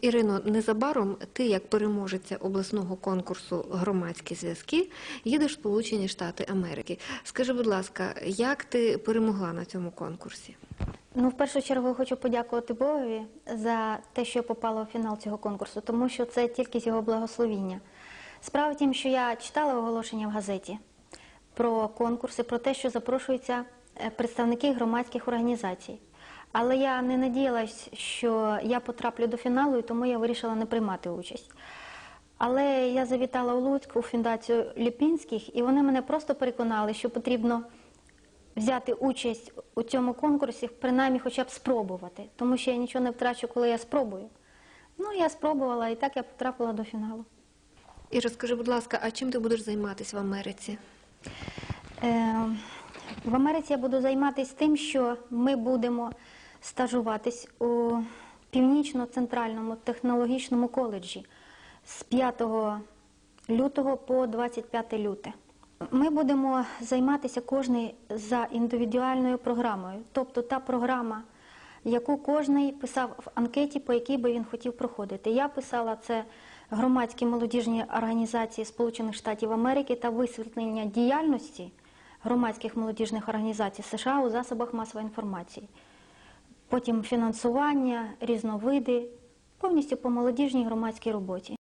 Ірино, незабаром ти, як переможеця обласного конкурсу громадські зв'язки, їдеш в Сполучені Штати Америки. Скажи, будь ласка, як ти перемогла на цьому конкурсі? Ну, в першу чергу хочу подякувати Богові за те, що я попала у фінал цього конкурсу, тому що це тільки з його благословіння. Справа в тім, що я читала оголошення в газеті про конкурси, про те, що запрошуються е, представники громадських організацій. Але я не надіялась, що я потраплю до фіналу, і тому я вирішила не приймати участь. Але я завітала у Луцьк у фундацію Ліпінських, і вони мене просто переконали, що потрібно взяти участь у цьому конкурсі, принаймні хоча б спробувати, тому що я нічого не втрачу, коли я спробую. Ну, я спробувала, і так я потрапила до фіналу. І розкажи, будь ласка, а чим ти будеш займатися в Америці? Е, в Америці я буду займатися тим, що ми будемо стажуватись у північно-центральному технологічному коледжі з 5 лютого по 25 люте. Ми будемо займатися кожний за індивідуальною програмою, тобто та програма, яку кожний писав в анкеті, по якій би він хотів проходити. Я писала це громадські молодіжні організації Сполучених Штатів Америки та висвітлення діяльності громадських молодіжних організацій США у засобах масової інформації. Потім фінансування, різновиди, повністю по молодіжній громадській роботі.